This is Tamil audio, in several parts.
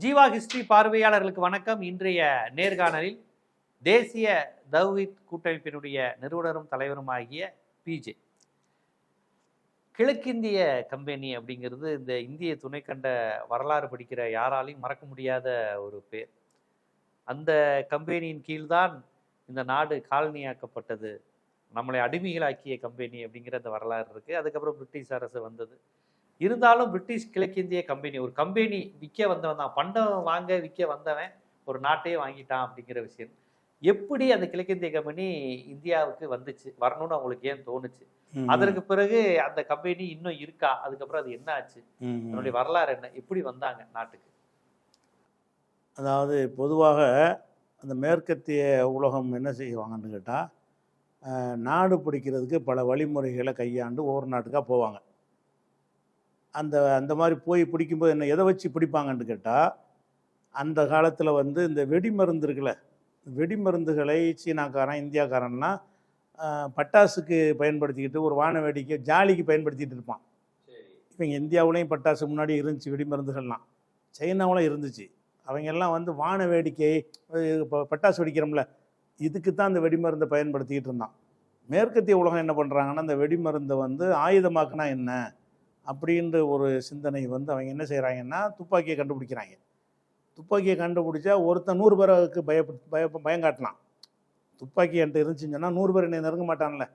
ஜீவா ஹிஸ்டரி பார்வையாளர்களுக்கு வணக்கம். இன்றைய நேர்காணலில் தேசிய தௌஹித் கூட்டமைப்பினுடைய நிறுவனரும் தலைவருமாகிய பிஜே கிழக்கிந்திய கம்பெனி அப்படிங்கிறது இந்த இந்திய துணைக்கண்ட வரலாறு படிக்கிற யாராலையும் மறக்க முடியாத ஒரு பேர். அந்த கம்பெனியின் கீழ்தான் இந்த நாடு காலனியாக்கப்பட்டது. நம்மளை அடிமைகளாக்கிய கம்பெனி அப்படிங்கிற அந்த வரலாறு இருக்குது அதுக்கப்புறம் பிரிட்டிஷ் அரசு வந்தது. இருந்தாலும் பிரிட்டிஷ் கிழக்கிந்திய கம்பெனி ஒரு கம்பெனி விற்க வந்தவன் தான். பண்டம் வாங்க விற்க வந்தவன் ஒரு நாட்டையே வாங்கிட்டான் அப்படிங்கிற விஷயம். எப்படி அந்த கிழக்கிந்திய கம்பெனி இந்தியாவுக்கு வந்துச்சு? வரணும்னு அவங்களுக்கு ஏன் தோணுச்சு? அதற்கு பிறகு அந்த கம்பெனி இன்னும் இருக்கா? அதுக்கப்புறம் அது என்ன ஆச்சு? அதனுடைய வரலாறு என்ன? எப்படி வந்தாங்க நாட்டுக்கு? அதாவது பொதுவாக அந்த மேற்கத்திய உலகம் என்ன செய்வாங்கன்னு கேட்டால் நாடு பிடிக்கிறதுக்கு பல வழிமுறைகளை கையாண்டு ஒவ்வொரு நாட்டுக்காக போவாங்க. அந்த அந்த மாதிரி போய் பிடிக்கும்போது என்ன எதை வச்சு பிடிப்பாங்கன்னு கேட்டால் அந்த காலத்தில் வந்து இந்த வெடிமருந்து இருக்குல்ல வெடிமருந்துகளை சீனாக்காரன் இந்தியாக்காரன்லாம் ஆஹ், பட்டாசுக்கு பயன்படுத்திக்கிட்டு ஒரு வான வேடிக்கை ஜாலிக்கு பயன்படுத்திகிட்டு இருப்பான். இவங்க இந்தியாவுலேயும் பட்டாசு முன்னாடி இருந்துச்சு வெடிமருந்துகள்லாம். சைனாவிலும் இருந்துச்சு. அவங்க எல்லாம் வந்து வான வேடிக்கை பட்டாசு வெடிக்கிறோம்ல இதுக்கு தான் அந்த வெடிமருந்தை பயன்படுத்திக்கிட்டு இருந்தான். மேற்கத்திய உலகம் என்ன பண்ணுறாங்கன்னா அந்த வெடிமருந்தை வந்து ஆயுதமாக்குனா என்ன? அப்படின்ற ஒரு சிந்தனை வந்து அவங்க என்ன செய்கிறாங்கன்னா துப்பாக்கியை கண்டுபிடிக்கிறாங்க. துப்பாக்கியை கண்டுபிடிச்சா ஒருத்தன் நூறு பேருக்கு பயப்ப பய பயம் காட்டலாம் துப்பாக்கி என்கிட்ட இருந்துச்சுன்னு சொன்னால் நூறு பேர் என்னை நெருங்க மாட்டான்ல.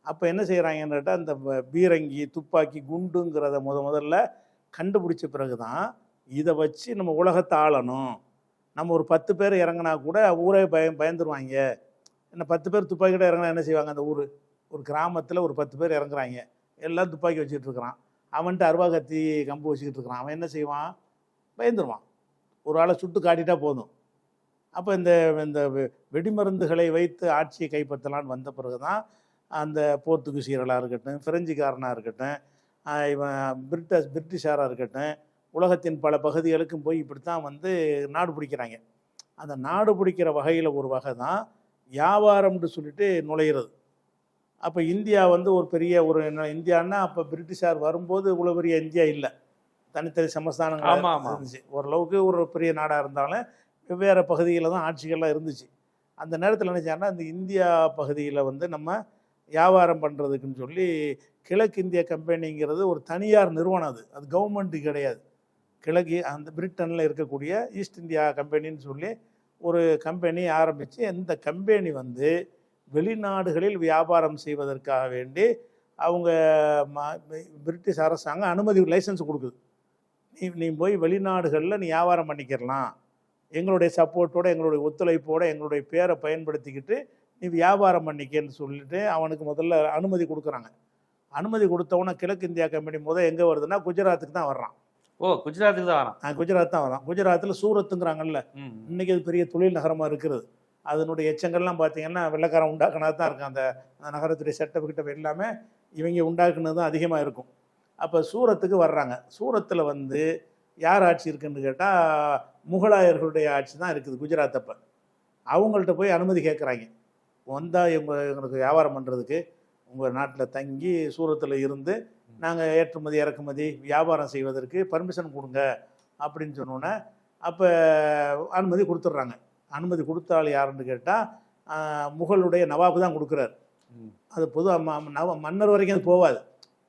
அப்போ என்ன செய்கிறாங்கன்னு கேட்டால் அந்த ப- பீரங்கி துப்பாக்கி குண்டுங்கிறத முத முதல்ல கண்டுபிடிச்ச பிறகு தான் இதை வச்சு நம்ம உலகத்தை ஆளணும். நம்ம ஒரு பத்து பேர் இறங்கினா கூட ஊரே பயம் பயந்துருவாங்க. என்ன பத்து பேர் துப்பாக்கியோட இறங்கினா என்ன செய்வாங்க? அந்த ஊர். ஒரு கிராமத்தில் ஒரு பத்து பேர் இறங்குறாங்க. எல்லாம் துப்பாக்கி வச்சுட்டு இருக்கிறான். அவன்கிட்ட அருவா கத்தி கம்பு வச்சுக்கிட்டு இருக்கிறான். அவன் என்ன செய்வான்? பயந்துருவான். ஒரு ஆளை சுட்டு காட்டிட்டா போதும். அப்போ இந்த இந்த வெ- வெடிமருந்துகளை வைத்து ஆட்சியை கைப்பற்றலான்னு வந்த பிறகு தான் அந்த போர்த்துகீசியர்களாக இருக்கட்டும் பிரெஞ்சுக்காரனாக இருக்கட்டும் இவன் பிரிட்டஸ் பிரிட்டிஷாராக இருக்கட்டும் உலகத்தின் பல பகுதிகளுக்கும் போய் இப்படி தான் வந்து நாடு பிடிக்கிறாங்க. அந்த நாடு பிடிக்கிற வகையில் ஒரு வகை தான் வியாபாரம்னு சொல்லிட்டு நுழையிறது. அப்போ இந்தியா வந்து ஒரு பெரிய ஒரு என்ன- இந்தியான்னா அப்போ பிரிட்டிஷார் வரும்போது இவ்வளோ பெரிய இந்தியா இல்லை. தனித்தனி சமஸ்தானங்கள். இருந்துச்சு. ஓரளவுக்கு ஒரு பெரிய நாடாக இருந்தாலும் வெவ்வேறு பகுதிகளில் தான் ஆட்சிகள்லாம் இருந்துச்சு. அந்த நேரத்தில் நினச்சாங்கன்னா இந்த இந்தியா பகுதியில் வந்து நம்ம வியாபாரம் பண்ணுறதுக்குன்னு சொல்லி கிழக்கிந்திய கம்பெனிங்கிறது ஒரு தனியார் நிறுவனம் அது. அது கவர்மெண்ட்டு கிடையாது. கிழக்கு அந்த பிரிட்டனில் இருக்கக்கூடிய ஈஸ்ட் இந்தியா கம்பெனின்னு சொல்லி ஒரு கம்பெனி ஆரம்பித்து இந்த கம்பெனி வந்து வெளிநாடுகளில் வியாபாரம் செய்வதற்காக வேண்டி அவங்க பிரிட்டிஷ் அரசாங்கம் அனுமதி லைசன்ஸ் கொடுக்குது. நீ நீ போய் வெளிநாடுகளில் நீ வியாபாரம் பண்ணிக்கிறலாம். எங்களுடைய சப்போர்ட்டோட எங்களுடைய ஒத்துழைப்போட எங்களுடைய பேரை பயன்படுத்திக்கிட்டு நீ வியாபாரம் பண்ணிக்கன்னு சொல்லிட்டு அவனுக்கு முதல்ல அனுமதி கொடுக்குறாங்க. அனுமதி கொடுத்தவொன்னே கிழக்கு இந்தியா கம்பெனி முதல் எங்கே வருதுன்னா குஜராத்துக்கு தான் வர்றான். ஓ குஜராத்துக்கு தான் வரான் குஜராத் தான் வரான் குஜராத்தில் சூரத்துங்கிறாங்கல்ல. இன்னைக்கு அது பெரிய தொழில் நகரமாக இருக்கிறது. அதனுடைய எச்சங்கள்லாம் பார்த்தீங்கன்னா வெள்ளைக்காரன் உண்டாக்குனது தான் இருக்கும். அந்த அந்த நகரத்துடைய செட்டப் கிட்ட எல்லாமே இவங்க உண்டாக்குனது தான் அதிகமாக இருக்கும். அப்போ சூரத்துக்கு வர்றாங்க. சூரத்தில் வந்து யார் ஆட்சி இருக்குன்னு கேட்டால் முகலாயர்களுடைய ஆட்சி தான் இருக்குது குஜராத் அப்போ அவங்கள்ட்ட போய் அனுமதி கேட்குறாங்க. வந்தால் இவங்க எங்களுக்கு வியாபாரம் பண்ணுறதுக்கு உங்கள் நாட்டில் தங்கி சூரத்தில் இருந்து நாங்கள் ஏற்றுமதி இறக்குமதி வியாபாரம் செய்வதற்கு பர்மிஷன் கொடுங்க அப்படின்னு சொன்னோன்னே அப்போ அனுமதி கொடுத்துட்றாங்க. அனுமதி கொடுத்தாள் யாருன்னு கேட்டால் முகலுடைய நவாபு தான் கொடுக்குறாரு. அது பொது ம- நவ மன்னர் வரைக்கும் அது போகாது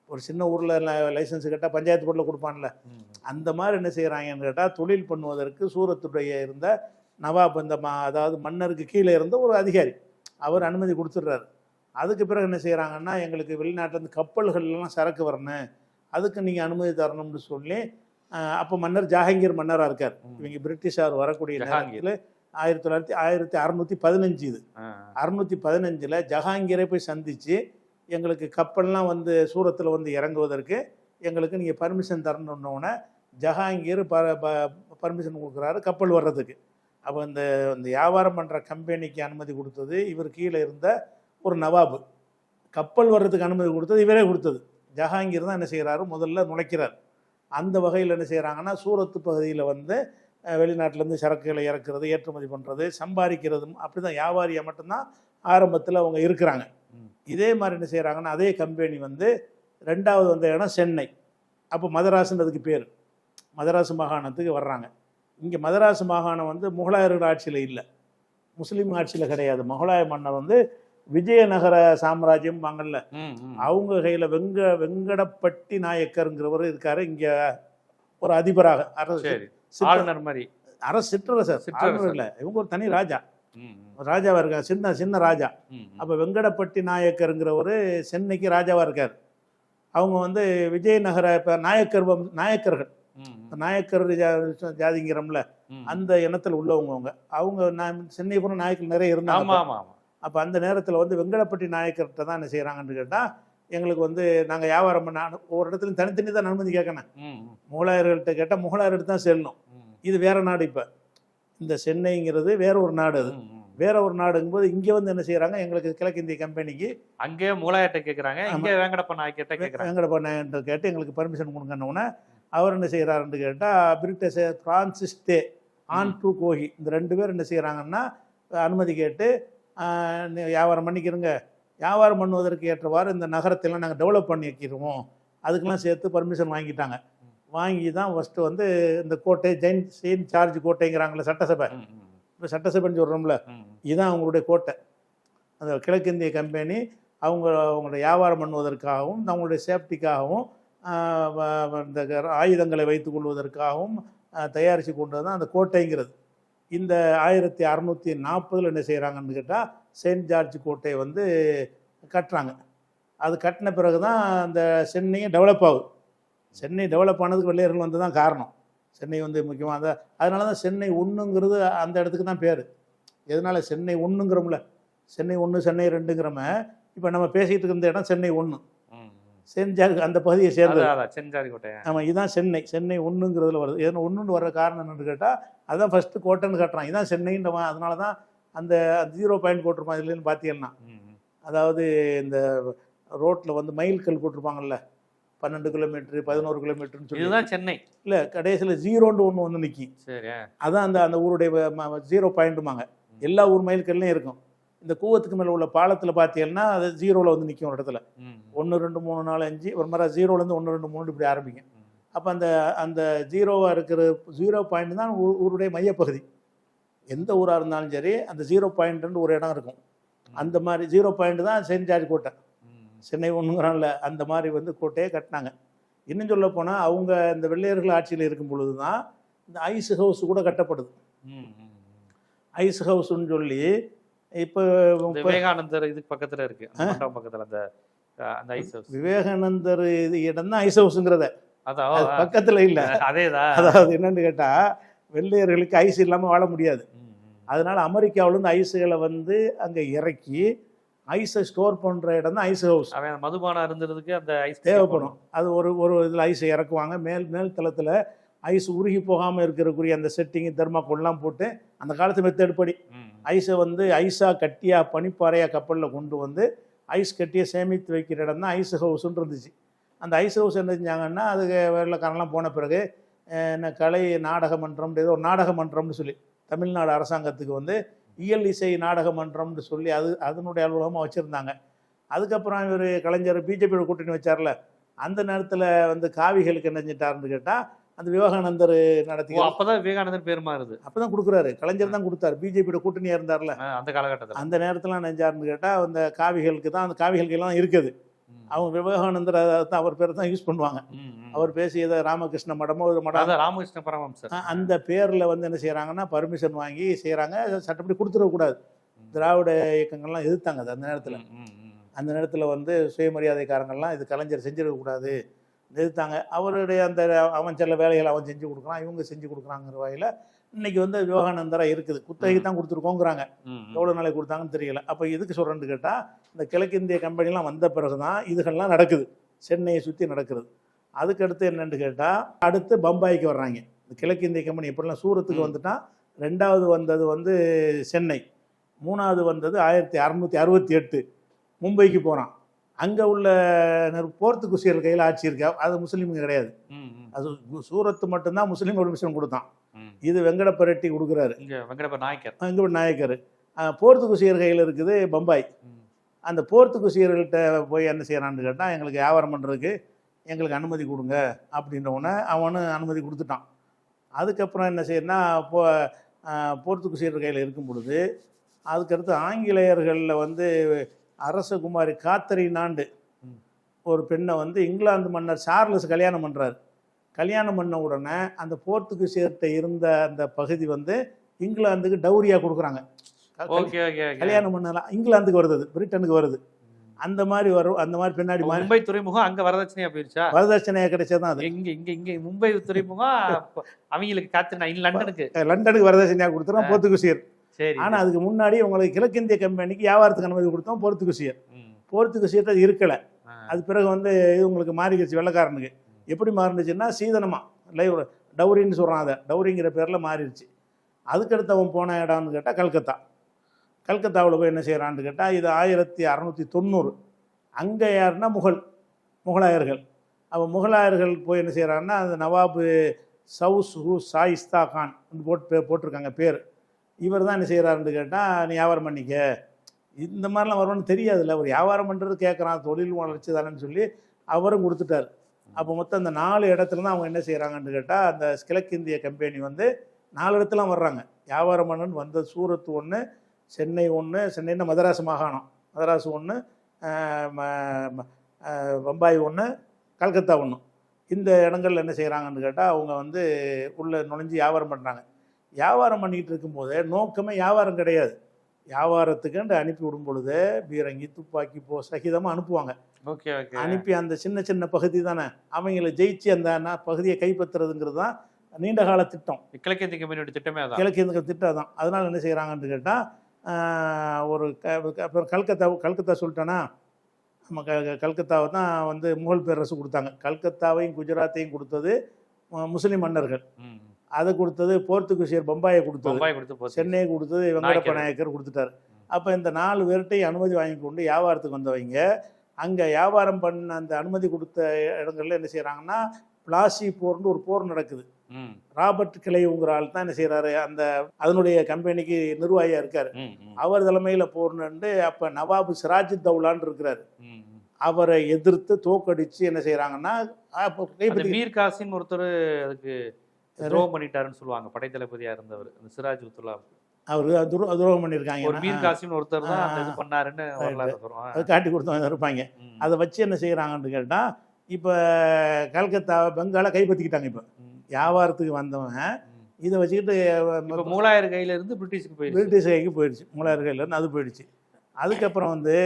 ஒரு சின்ன ஊரில் லைசன்ஸ் கேட்டால் பஞ்சாயத்து போர்டில் கொடுப்பான்ல. அந்த மாதிரி என்ன செய்கிறாங்கன்னு கேட்டால் தொழில் பண்ணுவதற்கு சூரத்துடைய இருந்த நவாப் இந்த மா அதாவது மன்னருக்கு கீழே இருந்த ஒரு அதிகாரி அவர் அனுமதி கொடுத்துட்றாரு அதுக்கு பிறகு என்ன செய்கிறாங்கன்னா எங்களுக்கு வெளிநாட்டிலேருந்து கப்பல்கள்லாம் சரக்கு வரணும் அதுக்கு நீங்கள் அனுமதி தரணும்னு சொல்லி அப்போ மன்னர் ஜஹாங்கீர் மன்னராக இருக்கார். இவங்க பிரிட்டிஷார் வரக்கூடிய. நேரத்தில் ஆயிரத்தி தொள்ளாயிரத்தி ஆயிரத்தி அறநூற்றி பதினஞ்சு இது. அறுநூற்றி பதினஞ்சில் ஜஹாங்கீரை போய் சந்தித்து எங்களுக்கு கப்பல்லாம் வந்து சூரத்தில் வந்து இறங்குவதற்கு எங்களுக்கு நீங்கள் பர்மிஷன் தரணுன்னொன்னே ஜஹாங்கீர் ப பர்மிஷன் கொடுக்குறாரு கப்பல் வர்றதுக்கு. அப்போ இந்த இந்த வியாபாரம் பண்ணுற கம்பெனிக்கு அனுமதி கொடுத்தது இவர் கீழே இருந்த ஒரு நவாபு. கப்பல் வர்றதுக்கு அனுமதி கொடுத்தது இவரே கொடுத்தது. ஜஹாங்கீர் தான் என்ன செய்கிறாரு முதல்ல நுழைக்கிறார். அந்த வகையில் என்ன செய்கிறாங்கன்னா சூரத்து பகுதியில் வந்து வெளிநாட்டிலேருந்து சரக்குகளை இறக்குறது ஏற்றுமதி பண்ணுறது சம்பாதிக்கிறதும் அப்படி தான் வியாபாரியாக மட்டும்தான் ஆரம்பத்தில் அவங்க இருக்கிறாங்க. இதே மாதிரி என்ன செய்கிறாங்கன்னா அதே கம்பெனி வந்து ரெண்டாவது வந்த இடம் சென்னை. அப்போ மதராசுன்றதுக்கு பேர். மதராசு மாகாணத்துக்கு வர்றாங்க. இங்கே மதராஸ் மாகாணம் வந்து முகலாயர்கள் ஆட்சியில் இல்லை. முஸ்லீம் ஆட்சியில் கிடையாது. முகலாய மன்னர் வந்து விஜயநகர சாம்ராஜ்யம் வாங்கல. அவங்க கையில் வெங்க வெங்கடப்பட்டி நாயக்கருங்கிறவர் இருக்காரு. இங்கே ஒரு அதிபராக அரசு ஆளுநர் மாதிரி. அரசு சிற்றரசர். சிற்றரசர். ஆளுநர் இல்லை இவங்க ஒரு தனி ராஜா. ராஜாவா இருக்காங்க சின்ன சின்ன ராஜா. அப்போ வெங்கடப்பட்டி நாயக்கருங்கிறவர் சென்னைக்கு ராஜாவா இருக்கார். அவங்க வந்து விஜயநகர இப்போ நாயக்கர் நாயக்கர்கள். நாயக்கர் ஜாதிங்கிறோம்ல. அந்த இனத்தில் உள்ளவங்க அவங்க. அவங்க நான் சென்னை பூரா நாயக்கர் நிறைய இருந்தாங்க அப்போ. அந்த நேரத்தில் வந்து வெங்கடப்பட்டி நாயக்கர்கிட்ட தான் என்ன செய்கிறாங்கன்னு கேட்டால் எங்களுக்கு வந்து நாங்கள் வியாபாரம் பண்ண ஒவ்வொரு இடத்துலையும் தனித்தனி தான் அனுமதி கேட்கணும். முகலாயர்கள்ட்ட கேட்டால் முகலாயர்கிட்ட தான் செல்லணும். இது வேற நாடு இப்போ. இந்த சென்னைங்கிறது வேற ஒரு நாடு அது. வேற ஒரு நாடுங்கும்போது இங்கே வந்து என்ன செய்கிறாங்க எங்களுக்கு கிழக்கிந்திய கம்பெனிக்கு அங்கே மூலாயிட்ட கேக்குறாங்க இங்க வேங்கடப்ப நாயக்கிட்ட வெங்கடப்ப நாயன்ட்ட கேட்டு எங்களுக்கு பர்மிஷன் கொடுங்கன்னொன்னே அவர் என்ன செய்கிறாருன்னு கேட்டால் British Francis Day Andrew Cogan. இந்த ரெண்டு பேர் என்ன செய்கிறாங்கன்னா அனுமதி கேட்டு வியாபாரம் பண்ணிக்கிறோங்க. வியாபாரம் பண்ணுவதற்கு ஏற்றவாறு இந்த நகரத்தெல்லாம் நாங்கள் டெவலப் பண்ணி வைக்கிறோம். அதுக்கெல்லாம் சேர்த்து பர்மிஷன் வாங்கிட்டாங்க. வாங்கி தான் ஃபஸ்ட்டு வந்து இந்த கோட்டை ஜெயின் செயின் சார்ஜ் கோட்டைங்கிறாங்களே சட்டசபை. இப்போ சட்டசபைன்னு சொல்கிறோம்ல. இதுதான் அவங்களுடைய கோட்டை. அந்த கிழக்கிந்திய கம்பெனி அவங்க அவங்களுடைய வியாபாரம் பண்ணுவதற்காகவும் அவங்களுடைய சேஃப்டிக்காகவும் இந்த க- ஆயுதங்களை வைத்துக் கொள்வதற்காகவும் தயாரித்து கொண்டது தான் அந்த கோட்டைங்கிறது. இந்த ஆயிரத்தி அறநூற்றி நாற்பதில் என்ன செய்கிறாங்கன்னு கேட்டால் செயின்ட் ஜார்ஜ் கோட்டை வந்து கட்டுறாங்க. அது கட்டின பிறகு தான் அந்த சென்னையும் டெவலப் ஆகுது. சென்னை டெவலப் ஆனதுக்கு வெள்ளையர்கள் வந்து தான் காரணம். சென்னை வந்து முக்கியமாக அந்த அதனால தான் சென்னை ஒன்றுங்கிறது அந்த இடத்துக்கு தான் பேர். எதனால சென்னை ஒன்றுங்கிறோம்ல சென்னை ஒன்று சென்னை ரெண்டுங்கிறோம இப்போ நம்ம பேசிகிட்டு இருந்த இடம் சென்னை ஒன்று செஞ்சார் அந்த பகுதியை சேர்ந்தது அதான், அதான், செஞ்சாரி கோட்டை ஆமாம் இதுதான் சென்னை. சென்னை ஒன்றுங்கிறதுல வருது. ஏன்னா ஒன்றுன்னு வர காரணம் என்னன்னு கேட்டால் அதான் ஃபஸ்ட்டு கோட்டைன்னு கட்டுறான். இதான் சென்னைன்றவன் அதனால தான் அந்த ஜீரோ பாயிண்ட் போட்டிருப்பான் இதுலன்னு பார்த்தீங்கன்னா. அதாவது இந்த ரோட்டில் வந்து மைல் கல் போட்டிருப்பாங்கல்ல. பன்னெண்டு கிலோமீட்டர் பதினோரு கிலோமீட்டர்னு சொல்லி. இதுதான் சென்னை. இல்லை கடைசியில் ஜீரோன்னு ஒன்று வந்து நிற்கி சரி. அதான் அந்த அந்த ஊருடைய ஜீரோ பாயிண்ட்டுமாங்க எல்லா ஊர் மைல்கள்லையும் இருக்கும். இந்த கூவத்துக்கு மேலே உள்ள பாலத்தில் பார்த்தீங்கன்னா அது ஜீரோவில் வந்து நிற்கும் ஒரு இடத்துல. ஒன்று ரெண்டு மூணு நாலு அஞ்சு ஒரு மாதிரி ஜீரோலேருந்து ஒன்று ரெண்டு மூணு இப்படி ஆரம்பிக்கும். அப்போ அந்த அந்த ஜீரோவாக இருக்கிற ஜீரோ பாயிண்ட் தான் ஊ- ஊருடைய மையப்பகுதி. எந்த ஊராக இருந்தாலும் சரி அந்த ஜீரோ பாயிண்ட்னு ஒரு இடம் இருக்கும். அந்த மாதிரி ஜீரோ பாயிண்ட் தான் செயின்ட் ஜார்ஜ் கோட்டை. சென்னை ஒன்றுங்கிறான்ல அந்த மாதிரி வந்து கோட்டையை கட்டினாங்க. இன்னும் சொல்ல போனால் அவங்க இந்த வெள்ளையர்கள் ஆட்சியில் இருக்கும் பொழுது தான் இந்த ஐஸ் ஹவுஸ் கூட கட்டப்படுது. ஐஸ் ஹவுஸ்ன்னு சொல்லி இப்போ விவேகானந்தர் இதுக்கு பக்கத்துல இருக்கு. பக்கத்துல அந்த அந்த ஐஸ் ஹவுஸ் விவேகானந்தர் இது இடம் தான் ஐஸ் ஹவுஸுங்கிறத அதான் அது ஆ, பக்கத்தில் இல்லை. அதேதான் அதாவது என்னன்னு கேட்டால் வெள்ளையர்களுக்கு ஐஸ் இல்லாமல் வாழ முடியாது. அதனால அமெரிக்காவிலேருந்து ஐஸுகளை வந்து அங்கே இறக்கி ஐஸை ஸ்டோர் பண்ணுற இடம் தான் ஐஸ் ஹவுஸ் மதுபானம் இருந்துறதுக்கு அந்த ஐஸ் தேவைப்படும். அது ஒரு ஒரு இதில் ஐஸை இறக்குவாங்க. மேல் மேல் தளத்தில் ஐஸ் உருகி போகாமல் இருக்கிறக்குரிய அந்த செட்டிங்கு தெர்மாக்கோல்லாம் போட்டு அந்த காலத்து மெத்தேடுப்படி ம், ஐஸை வந்து ஐஸாக கட்டியாக பனிப்பாறையாக கப்பலில் கொண்டு வந்து ஐஸ் கட்டியை சேமித்து வைக்கிற இடம் தான் ஐஸ் ஹவுஸ்ன்னு இருந்துச்சு. அந்த ஐஸ் ஹவுஸ் என்ன செஞ்சாங்கன்னா அது வெள்ளக்காரெல்லாம் போன பிறகு என்ன கலை நாடக மன்றம் ஏதோ ஒரு நாடக மன்றம்னு சொல்லி தமிழ்நாடு அரசாங்கத்துக்கு வந்து இயல் இசை நாடக மன்றம்னு சொல்லி அது அதனுடைய அலுவலகமாக வச்சுருந்தாங்க. அதுக்கப்புறம் இவர் கலைஞர் பிஜேபியோட கூட்டணி வச்சார்ல அந்த நேரத்தில் வந்து காவிகளுக்கு என்ன செஞ்சிட்டாருன்னு கேட்டால் அந்த விவேகானந்தர் நடத்தி அப்பதான் விவேகானந்தர் பேர் மாறுது. அப்போ தான் கொடுக்குறாரு. கலைஞர் தான் கொடுத்தாரு. பிஜேபியோட கூட்டணியாக இருந்தார்ல. அந்த காலகட்டத்துல. அந்த நேரத்தில் நெஞ்சாருன்னு கேட்டால் அந்த காவிகளுக்கு தான் அந்த காவிகளுக்கு எல்லாம் இருக்குது அவங்க விவேகானந்தர் தான் அவர் பேரை தான் யூஸ் பண்ணுவாங்க. அவர் பேசியதை ராமகிருஷ்ண மடமோ ஒரு மடம் ராமகிருஷ்ண பரமஹம்சர். அ- அந்த பேரில் வந்து என்ன செய்கிறாங்கன்னா பர்மிஷன் வாங்கி செய்கிறாங்க சட்டப்படி கொடுத்துடக்கூடாது திராவிட இயக்கங்கள்லாம் எதிர்த்தாங்க அது அந்த நேரத்தில். அந்த நேரத்தில் வந்து சுயமரியாதைக்காரங்கள்லாம் இது கலைஞர் செஞ்சிடக்கூடாது எதிர்த்தாங்க அவருடைய அந்த அவன் சில வேலைகளை அவன் செஞ்சு கொடுக்குறான் இவங்க செஞ்சு கொடுக்குறாங்கிற வகையில் இன்னைக்கு வந்து விவேகானந்தராக இருக்குது. குத்தகைக்கு தான் கொடுத்துருக்கோங்கிறாங்க. எவ்வளோ நாளைக்கு கொடுத்தாங்கன்னு தெரியல. அப்போ எதுக்கு சொல்கிறேன்னு கேட்டால் இந்த கிழக்கிந்திய கம்பெனிலாம் வந்த பிறகு தான் இதுகள்லாம் நடக்குது. சென்னையை சுற்றி நடக்கிறது. அதுக்கடுத்து என்னன்னு கேட்டால் அடுத்து பம்பாய்க்கு வர்றாங்க. இந்த கிழக்கிந்திய கம்பெனி எப்படிலாம் சூரத்துக்கு ம். வந்துட்டா ரெண்டாவது வந்தது வந்து சென்னை. மூணாவது வந்தது ஆயிரத்தி அறநூற்றி அறுபத்தி எட்டு. மும்பைக்கு போகிறான் அங்கே உள்ள போர்த்துகீசியர் கையில் ஆட்சி இருக்கா. அது முஸ்லீமுங்க கிடையாது. அது சூரத்து மட்டும்தான் முஸ்லீம் பர்மிஷன் கொடுத்தான். இது வெங்கடப்பரெட்டி கொடுக்குறாரு. வெங்கடப்ப நாயக்கர். ஒரு நாயக்கர். போர்த்துகீசியர் கையில் இருக்குது பம்பாய். அந்த போர்த்துகீசியர்கள்ட்ட போய் என்ன செய்யறான்னு கேட்டால் எங்களுக்கு வியாபாரம் பண்ணுறதுக்கு எங்களுக்கு அனுமதி கொடுங்க அப்படின்ற உடனே அவனும் அனுமதி கொடுத்துட்டான். அதுக்கப்புறம் என்ன செய்யணும்னா போ போர்த்துகீசியர் கையில் இருக்கும் பொழுது அதுக்கடுத்து ஆங்கிலேயர்களில் வந்து அரசகுமாரி காத்தரின் ஆண்டு. ஒரு பெண்ணை வந்து இங்கிலாந்து மன்னர் சார்லஸ் கல்யாணம் பண்ணுறாரு கல்யாணம் பண்ண உடனே அந்த போர்த்துகீசியர்கிட்ட இருந்த அந்த பகுதி வந்து இங்கிலாந்துக்கு டௌரியாக கொடுக்குறாங்க. கல்யாணம் பண்ணலாம் இங்கிலாந்துக்கு வருது பிரிட்டனுக்கு வருது. அந்த மாதிரி வரும் அந்த மாதிரி பின்னாடி மும்பை துறைமுகம் அங்க வரதட்சணையா போயிருச்சா? வரதட்சணையாக கிடைச்சதான் அது. இங்க இங்க இங்க மும்பை துறைமுகம் அவங்களுக்கு காத்து லண்டனுக்கு. லண்டனுக்கு வரதட்சணையாக கொடுத்துறோம் போர்த்துகீசியர். சரி. ஆனால் அதுக்கு முன்னாடி உங்களுக்கு கிழக்கிந்திய கம்பெனிக்கு வியாபாரத்துக்கு அனுமதி கொடுத்தோம் போர்த்துகீசியர் அது இருக்கலை. அது பிறகு வந்து இது உங்களுக்கு மாறிடுச்சு வெள்ளைக்காரனுக்கு. எப்படி மாறிடுச்சுன்னா சீதனமா லைவ் டௌரின்னு சொல்கிறான் அதை. டௌரிங்கிற பேரில் மாறிடுச்சு. அதுக்கடுத்து அவன் போன இடம்னு கேட்டால் கல்கத்தா. கல்கத்தாவில் போய் என்ன செய்கிறான்னு கேட்டால் இது ஆயிரத்தி அறநூற்றி தொண்ணூறு. அங்கே யாருன்னா முகல் முகலாயர்கள். அவன் முகலாயர்கள் போய் என்ன செய்கிறான்னா அந்த நவாபு சவுஸ் ஹூ சாயிஸ்தா கான் வந்து போட்டு போட்டிருக்காங்க பேர். இவர் தான் என்ன செய்கிறாருன்னு கேட்டால் நீ வியாபாரம் பண்ணிக்க. இந்த மாதிரிலாம் வருவான்னு தெரியாதுல்ல. ஒரு வியாபாரம் பண்ணுறது கேட்குறான் தொழில் வளர்ச்சி தானேன்னு சொல்லி அவரும் கொடுத்துட்டார். அப்போ மொத்தம் அந்த நாலு இடத்துல தான் அவங்க என்ன செய்கிறாங்கன்னு கேட்டால் அந்த கிழக்கிந்திய கம்பெனி வந்து நாலு இடத்துலாம் வர்றாங்க. வியாபாரம் பண்ணுன்னு வந்த சூரத் ஒன்று சென்னை ஒன்று சென்னைன்னா மதராஸ் மாகாணம். மதராஸ் ஒன்று பம்பாய் ஒன்று கல்கத்தா ஒன்று இந்த இடங்கள்ல என்ன செய்கிறாங்கன்னு கேட்டால் அவங்க வந்து உள்ளே நுழைஞ்சு வியாபாரம் பண்ணுறாங்க வியாபாரம் பண்ணிக்கிட்டு இருக்கும்போதே நோக்கமே வியாபாரம் கிடையாது. வியாபாரத்துக்குன்ட்டு அனுப்பி விடும் பொழுது பீரங்கி துப்பாக்கி போ சகிதமாக அனுப்புவாங்க. Okay okay. அனுப்பி அந்த சின்ன சின்ன பகுதி தானே. அவங்கள ஜெயிச்சு அந்த பகுதியை கைப்பற்றுறதுங்கிறது தான் நீண்ட கால திட்டம். கிழக்கிந்திய கம்பெனியோட திட்டமே அதான். திட்டம் தான் அதனால் என்ன செய்கிறாங்கன்னு கேட்டால் ஒரு அப்புறம் கல்கத்தா கல்கத்தா சொல்லிட்டேன்னா நம்ம க கல்கத்தாவை தான் வந்து முகல் பேரரசு கொடுத்தாங்க. கல்கத்தாவையும் குஜராத்தையும் கொடுத்தது முஸ்லிம் மன்னர்கள். அதை கொடுத்தது போர்த்துகீசியர் பம்பாயை கொடுத்தது சென்னையை கொடுத்தது வெங்கடப்ப நாயக்கர். கொடுத்துட்டாரு அப்போ இந்த நாலு பேர்கிட்டையும் அனுமதி வாங்கி கொண்டு வியாபாரத்துக்கு வந்தவங்க அங்கே வியாபாரம் பண்ண அந்த அனுமதி கொடுத்த இடங்கள்ல என்ன செய்கிறாங்கன்னா பிளாசி போர்னு ஒரு போர் நடக்குது. ராபர்ட் கிளைவுங்கிற ஆள் தான் என்ன செய்கிறாரு அந்த அதனுடைய கம்பெனிக்கு நிர்வாகியாக இருக்கார். அவர் தலைமையில் போர்னுண்டு அப்போ நவாபு சிராஜ் தௌலான்னு இருக்கிறார். அவரை எதிர்த்து தோக்கடிச்சு என்ன காசிம் ஒருத்தர் அதுக்கு துரோகம் பண்ணிட்டாருன்னு சொல்லுவாங்க. படைத்தளபதியா இருந்தவர். அந்த சிராஜ் உத்துல்லா அவர் துரோ துரோகம் ஒரு பண்ணியிருக்காங்க மீர் காசிம் ஒருத்தர் தான் இது. பண்ணாருன்னு அதை காட்டி கொடுத்தவங்க இருப்பாங்க. அதை வச்சு என்ன செய்கிறாங்கன்னு கேட்டால் இப்போ கல்கத்தா பெங்காலை கைப்பற்றிக்கிட்டாங்க இப்போ. வியாபாரத்துக்கு வந்தவன். இதை வச்சுக்கிட்டு மூலாயிரம் கையில இருந்து பிரிட்டிஷ்க்கு போயிடுச்சு. பிரிட்டிஷ் கைக்கு போயிடுச்சு. மூலாயிரங்கள்லேருந்து அது போயிடுச்சு. அதுக்கப்புறம் வந்து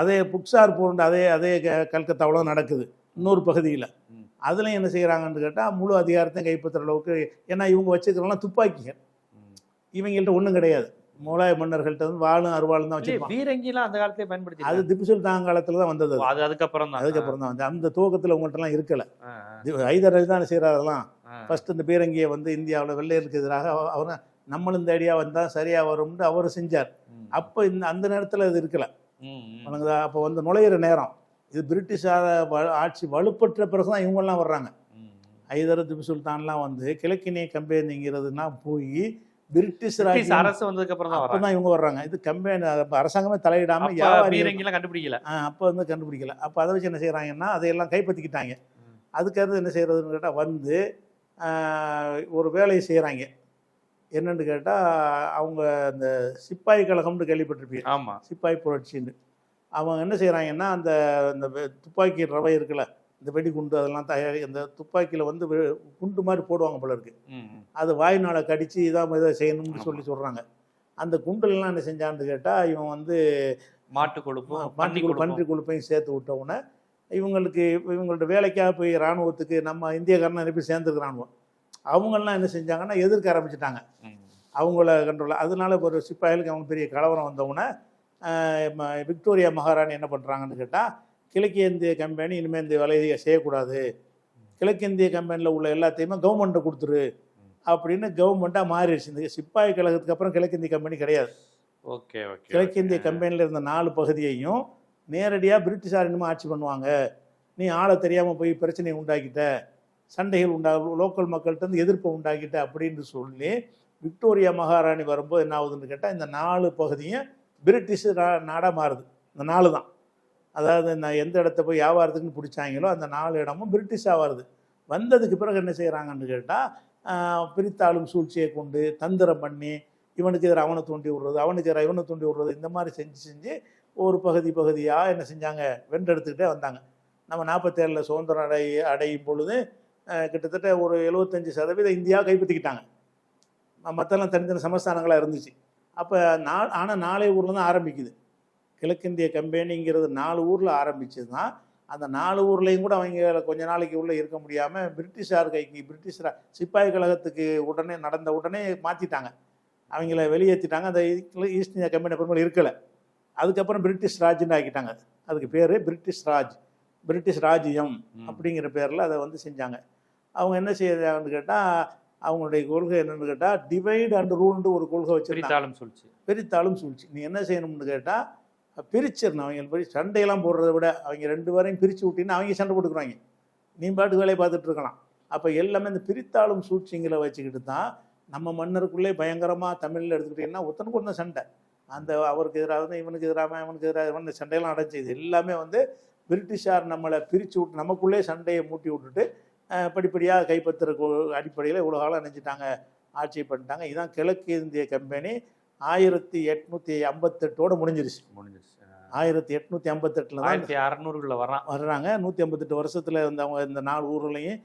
அதே புக்சார் போன்ற அதே அதே கல்கத்தாவுல நடக்குது. இன்னொரு பகுதியில். ம். அதுலேயும் என்ன செய்கிறாங்கன்னு கேட்டால் முழு அதிகாரத்தையும் கைப்பற்றுற அளவுக்கு ஏன்னா இவங்க வச்சுக்கிறலாம் துப்பாக்கிகள். இவங்கள்ட்ட ஒன்றும் கிடையாது முகலாய மன்னர்கள்ட்ட வந்து வாளும் அருவாளும் தான் வச்சுருப்பாங்க பீரங்கிலாம் அந்த காலத்திலே பயன்படுத்தி அது திப்பு சுல்தான் காலத்தில் தான் வந்தது அது. அது அதுக்கப்புறம் தான் அதுக்கப்புறம் தான் வந்து அந்த துவக்கத்தில் உங்கள்கிட்டலாம் இருக்கல அலி தான் செய்கிறாரெல்லாம். ஃபர்ஸ்ட் இந்த பீரங்கியை வந்து இந்தியாவில் வெள்ளையருக்கு எதிராக அவ- அவர் நம்மளும் இந்த ஐடியா வந்தால் சரியாக வரும்னு அவர் செஞ்சார். அப்போ இந்த அந்த நேரத்தில் இது இருக்கல. வணங்குதா அப்போ வந்து நுழையிற நேரம் இது பிரிட்டிஷார ஆட்சி வலுப்பற்ற பிறகு தான் இவங்கெல்லாம் வர்றாங்க. ஹைதர் திப்பு சுல்தான்லாம் வந்து கிழக்கினிய கம்பெனிங்கிறதுனா போய் பிரிட்டிஷ் அரசு வந்ததுக்கு அப்புறம் தான் அப்போ தான் இவங்க வர்றாங்க. இது கம்பெனி அரசாங்கமே வியாபாரி பீரங்கிலாம் கண்டுபிடிக்கல. அப்போ வந்து கண்டுபிடிக்கல. அப்போ அதை வச்சு என்ன செய்கிறாங்கன்னா அதையெல்லாம் கைப்பற்றிக்கிட்டாங்க. அதுக்கடுத்து என்ன செய்கிறதுன்னு கேட்டால் வந்து ஒரு வேலையை செய்கிறாங்க என்னன்னு கேட்டால் அவங்க இந்த சிப்பாய் கழகம்னு கேள்விப்பட்டிருப்பீங்க. ஆமா. சிப்பாய் புரட்சின்னு. அவங்க என்ன செய்கிறாங்கன்னா அந்த இந்த துப்பாக்கி ரவை இருக்குல்ல இந்த வெடிகுண்டு அதெல்லாம் தயாரி இந்த துப்பாக்கியில் வந்து குண்டு மாதிரி போடுவாங்க போல இருக்கு. அது வாய்நாளை கடித்து இதான் இதை செய்யணும்னு. சொல்லி சொல்கிறாங்க அந்த குண்டுலாம் என்ன செஞ்சான்னு கேட்டால் இவன் வந்து மாட்டு கொழுப்பும் பன்றி பன்றி கொழுப்பையும் சேர்த்து விட்ட உடனே இவங்களுக்கு இவங்கள்ட்ட வேலைக்காக போய் இராணுவத்துக்கு நம்ம இந்தியக்காரன் நிறைய பேர் சேர்ந்துருக்கு இராணுவம் அவங்கெல்லாம் என்ன செஞ்சாங்கன்னா எதிர்க்க ஆரம்பிச்சிட்டாங்க. அவங்கள கண்ட்ரோல் அதனால இப்போ ஒரு சிப்பாய்களுக்கு அவங்க பெரிய கலவரம் வந்தவுடனே விக்டோரியா மகாராணி என்ன பண்ணுறாங்கன்னு கேட்டால் கிழக்கிந்திய கம்பெனி இனிமேல் இந்த வேலையை செய்யக்கூடாது. கிழக்கிந்திய கம்பெனியில் உள்ள எல்லாத்தையுமே கவர்மெண்ட்டை கொடுத்துரு அப்படின்னு கவர்மெண்ட்டாக மாறிடுச்சு. இந்த சிப்பாய் கழகத்துக்கு அப்புறம் கிழக்கிந்திய கம்பெனி கிடையாது. ஓகே ஓகே கிழக்கிந்திய கம்பெனியில் இருந்த நாலு பகுதியையும் நேரடியாக பிரிட்டிஷார் இன்னும் ஆட்சி பண்ணுவாங்க. நீ ஆளை தெரியாமல் போய் பிரச்சனையை உண்டாக்கிட்ட சண்டைகள் உண்டா லோக்கல் மக்கள்கிட்ட இருந்து எதிர்ப்பை உண்டாக்கிட்ட அப்படின்னு சொல்லி விக்டோரியா மகாராணி வரும்போது என்ன ஆகுதுன்னு கேட்டால் இந்த நாலு பகுதியும் பிரிட்டிஷ் நா- மாறுது. இந்த நாலு தான். அதாவது நான் எந்த இடத்த போய் வியாபாரத்துக்குன்னு பிடிச்சாங்களோ அந்த நாலு இடமும் பிரிட்டிஷாக வருது. வந்ததுக்கு பிறகு என்ன செய்கிறாங்கன்னு கேட்டால் பிரித்தாளும் சூழ்ச்சியை கொண்டு தந்திரம் பண்ணி இவனுக்கு எதிராக அவனை தூண்டி விடுறது அவனுக்கு எதிராக இவனை தூண்டி விடுறது இந்த மாதிரி செஞ்சு செஞ்சு ஒரு பகுதி பகுதியாக என்ன செஞ்சாங்க? வென்றெடுத்துக்கிட்டே வந்தாங்க. நம்ம நாற்பத்தேழில் சுதந்திரம் அடை அடையும் பொழுது கிட்டத்தட்ட ஒரு எழுபத்தஞ்சு சதவீதம் இந்தியா கைப்பற்றிக்கிட்டாங்க. மற்றெல்லாம் தனித்தனி சமஸ்தானங்களாக இருந்துச்சு. அப்போ நா ஆனால் நாலே ஊரில் தான் ஆரம்பிக்குது. கிழக்கிந்திய கம்பெனிங்கிறது நாலு ஊரில் ஆரம்பிச்சது தான் அந்த நாலு ஊர்லேயும் கூட அவங்க கொஞ்ச நாளைக்கு உள்ளே இருக்க முடியாமல் பிரிட்டிஷார் கைக்கு பிரிட்டிஷ் சிப்பாய் கழகத்துக்கு உடனே நடந்த உடனே மாற்றிட்டாங்க அவங்கள வெளியேற்றிட்டாங்க அந்த ஈஸ்ட் இந்தியா கம்பெனி அப்புறமேல இருக்கலை. அதுக்கப்புறம் பிரிட்டிஷ் ராஜ்னு ஆக்கிட்டாங்க. அதுக்கு பேர் பிரிட்டிஷ் ராஜ். பிரிட்டிஷ் ராஜ்யம். அப்படிங்கிற பேரில் அதை வந்து செஞ்சாங்க. அவங்க என்ன செய்யறாங்கன்னு கேட்டால் அவங்களுடைய கொள்கை என்னன்னு கேட்டால் டிவைட் அண்ட் ரூல்னு ஒரு கொள்கை வச்சிருந்தாங்க. பிரித்தாளும் சொல்லிச்சு பிரித்தாலும் சூழ்ச்சி. நீ என்ன செய்யணும்னு கேட்டால் பிரிச்சிடணும். அவங்க போய் சண்டையெல்லாம் போடுறத விட அவங்க ரெண்டு பேரையும் பிரித்து விட்டின்னு அவங்க சண்டை போட்டுக்குறாங்க நீ பாட்டுக்கு வேலையை பார்த்துட்டு இருக்கலாம். அப்போ எல்லாமே இந்த பிரித்தாளும் சூழ்ச்சிங்களை வச்சுக்கிட்டு தான் நம்ம மன்னருக்குள்ளே பயங்கரமாக தமிழில் எடுத்துக்கிட்டிங்கன்னா ஒருத்தனுக்கு ஒன்று சண்டை. அந்த அவருக்கு எதிராக வந்து இவனுக்கு எதிராக இவனுக்கு எதிராக இவன் இந்த சண்டையெல்லாம் அடைஞ்சு இது எல்லாமே வந்து பிரிட்டிஷார் நம்மளை பிரித்து விட்டு நமக்குள்ளே சண்டையை மூட்டி விட்டுட்டு படிப்படியாக கைப்பற்றுற அடிப்படையில் இவ்வளோ காலம் நினைச்சிட்டாங்க. ஆட்சி பண்ணிட்டாங்க. இதான் கிழக்கு இந்திய கம்பெனி. ஆயிரத்தி எட்நூற்றி ஐம்பத்தெட்டோட முடிஞ்சிருச்சு. முடிஞ்சிருச்சு. ஆயிரத்தி எட்நூற்றி ஐம்பத்தெட்டில் தான் ஆயிரத்தி அறநூறுல வரான் வர்றாங்க. நூற்றி ஐம்பத்தெட்டு வருஷத்தில் இந்த அவங்க இந்த நாலு ஊர்லையும்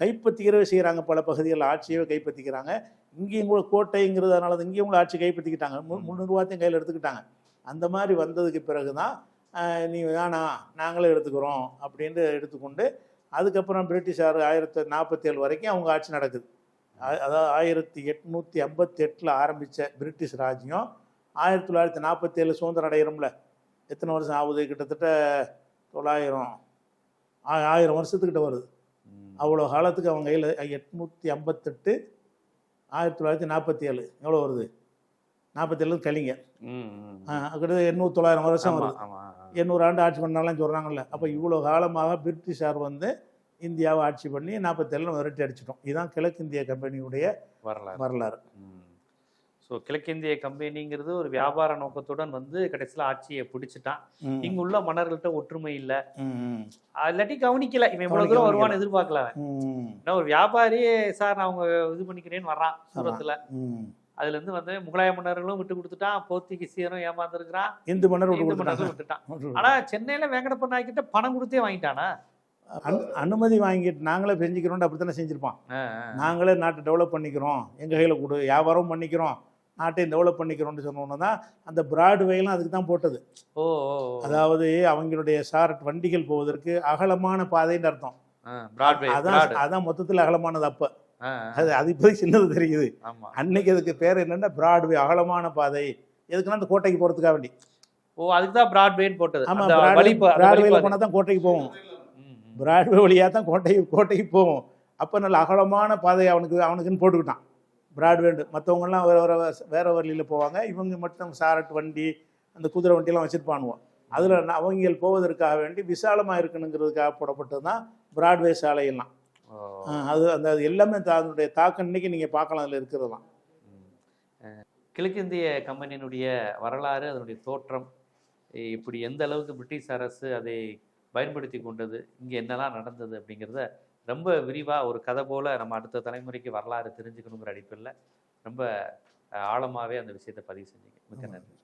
கைப்பற்றிக்கிறவே செய்கிறாங்க பல பகுதிகளில் ஆட்சியவே கைப்பற்றிக்கிறாங்க. இங்கேயும் கூட கோட்டைங்கிறதுனால தான் இங்கேயும் கூட ஆட்சி கைப்பற்றிக்கிட்டாங்க. முந்நூறுவாத்தையும் கையில் எடுத்துக்கிட்டாங்க. அந்த மாதிரி வந்ததுக்கு பிறகு தான் நீ வேணாம் நாங்களே எடுத்துக்கிறோம் அப்படின்ட்டு எடுத்துக்கொண்டு அதுக்கப்புறம் பிரிட்டிஷார் ஆயிரத்தி நாற்பத்தேழு வரைக்கும் அவங்க ஆட்சி நடக்குது. அதாவது ஆயிரத்தி எட்நூற்றி ஐம்பத்தெட்டில் ஆரம்பித்த பிரிட்டிஷ் ராஜ்யம் ஆயிரத்தி தொள்ளாயிரத்தி நாற்பத்தேழு சுதந்திரம் அடைகிறோம்ல எத்தனை வருஷம் ஆகுது? கிட்டத்தட்ட தொள்ளாயிரம் ஆயிரம் வருஷத்துக்கிட்ட வருது. அவ்வளோ காலத்துக்கு அவங்க கையில் எட்நூற்றி ஐம்பத்தெட்டு ஆயிரத்தி தொள்ளாயிரத்தி நாற்பத்தி ஏழு எவ்வளோ வருது ம், ம். ஆ, கிட்டத்தட்ட எண்ணூறு தொள்ளாயிரம் வருஷம் வருது. எண்ணூறு ஆண்டு ஆட்சி பண்ணாலும் சொல்கிறாங்கல்ல அப்போ இவ்வளோ காலமாக பிரிட்டிஷார் வந்து இந்தியாவை ஆட்சி பண்ணி நாற்பத்தேழில் விரட்டி அடிச்சிட்டோம். இதுதான் கிழக்கிந்திய கம்பெனியுடைய வரலாறு. வரலாறு. ஸோ கிழக்கிந்திய கம்பெனிங்கிறது ஒரு வியாபார நோக்கத்துடன் வந்து கடைசியில் ஆட்சியை பிடிச்சிட்டான். இங்க உள்ள மன்னர்கள்ட்ட ஒற்றுமை இல்ல. இல்லாட்டி கவனிக்கல. இவன் இவ்வளவு தூரம் வருவான்னு எதிர்பார்க்கல ஒரு வியாபாரி சார் நான் அவங்க இது பண்ணிக்கிறேன்னு வர்றான் சூரத்துல அதுல இருந்து வந்து முகலாய மன்னர்களும் விட்டு கொடுத்துட்டான். போர்த்துகீசியரும் ஏமாந்துருக்கிறான். இந்து மன்னர் விட்டு இந்து மன்னர்களும் விட்டுட்டான். ஆனா சென்னையில வெங்கடப்ப நாய்க்கிட்ட பணம் கொடுத்தே வாங்கிட்டானா? அனு- அனுமதி வாங்கிட்டு நாங்களே செஞ்சுக்கிறோம் அப்படித்தானே செஞ்சிருப்பான். நாங்களே நாட்டை டெவலப் பண்ணிக்கிறோம். எங்கள் கையில் கொடு வியாபாரம் பண்ணிக்கிறோம். நாட்டையும் டெவலப் பண்ணிக்கிறோம்னு சொன்னோன்னா தான் அந்த பிராட்வேலாம் அதுக்கு தான் போட்டது. ஓ. அதாவது அவங்களுடைய சாரட் வண்டிகள் போவதற்கு அகலமான பாதைன்னு அர்த்தம். அதான் பிராட். அதான் மொத்தத்தில் அகலமானது அப்போ. அது அது இப்போதைக்கு சின்னது தெரியுது. ஆமா. அன்னைக்கு அதுக்கு பேர் என்னன்னா பிராட்வே அகலமான பாதை. எதுக்குன்னா அந்த கோட்டைக்கு போகிறதுக்காக வேண்டி. ஓ அதுக்கு தான் பிராட்வேன்னு போட்டது. ஆமாம் பிராட்வேல. போனால் தான் கோட்டைக்கு போவோம். பிராட்வே வழியாக தான் கோட்டைக்கு கோட்டைக்கு போவோம். அப்போ நல்ல அகலமான பாதையை அவனுக்கு அவனுக்குன்னு போட்டுக்கிட்டான். பிராட்வேண்டு மற்றவங்கெல்லாம் வேற வேற வேற வழியில் போவாங்க. இவங்க மட்டும் சாரட் வண்டி அந்த குதிரை வண்டியெல்லாம் வச்சுருப்பானுவோம் அதில் அவங்க போவதற்காக வேண்டி விசாலமாக இருக்கணுங்கிறதுக்காக போடப்பட்டது தான் பிராட்வே சாலையெல்லாம். அது அந்த எல்லாமே அதனுடைய தாக்கம் இன்னைக்கு நீங்கள் பார்க்கலாம் அதில் இருக்கிறதெல்லாம். ம். அஹ், கிழக்கிந்திய கம்பெனியினுடைய வரலாறு அதனுடைய தோற்றம் இப்படி எந்த அளவுக்கு பிரிட்டிஷ் அரசு அதை பயன்படுத்தி கொண்டது இங்கே என்னெல்லாம் நடந்தது அப்படிங்கிறத ரொம்ப விரிவாக ஒரு கதை போல் நம்ம அடுத்த தலைமுறைக்கு வரலாறு தெரிஞ்சுக்கணுங்கிற அடிப்படையில் ரொம்ப ஆழமாகவே அந்த விஷயத்தை பதிவு செஞ்சீங்க. மிக்க நன்றி.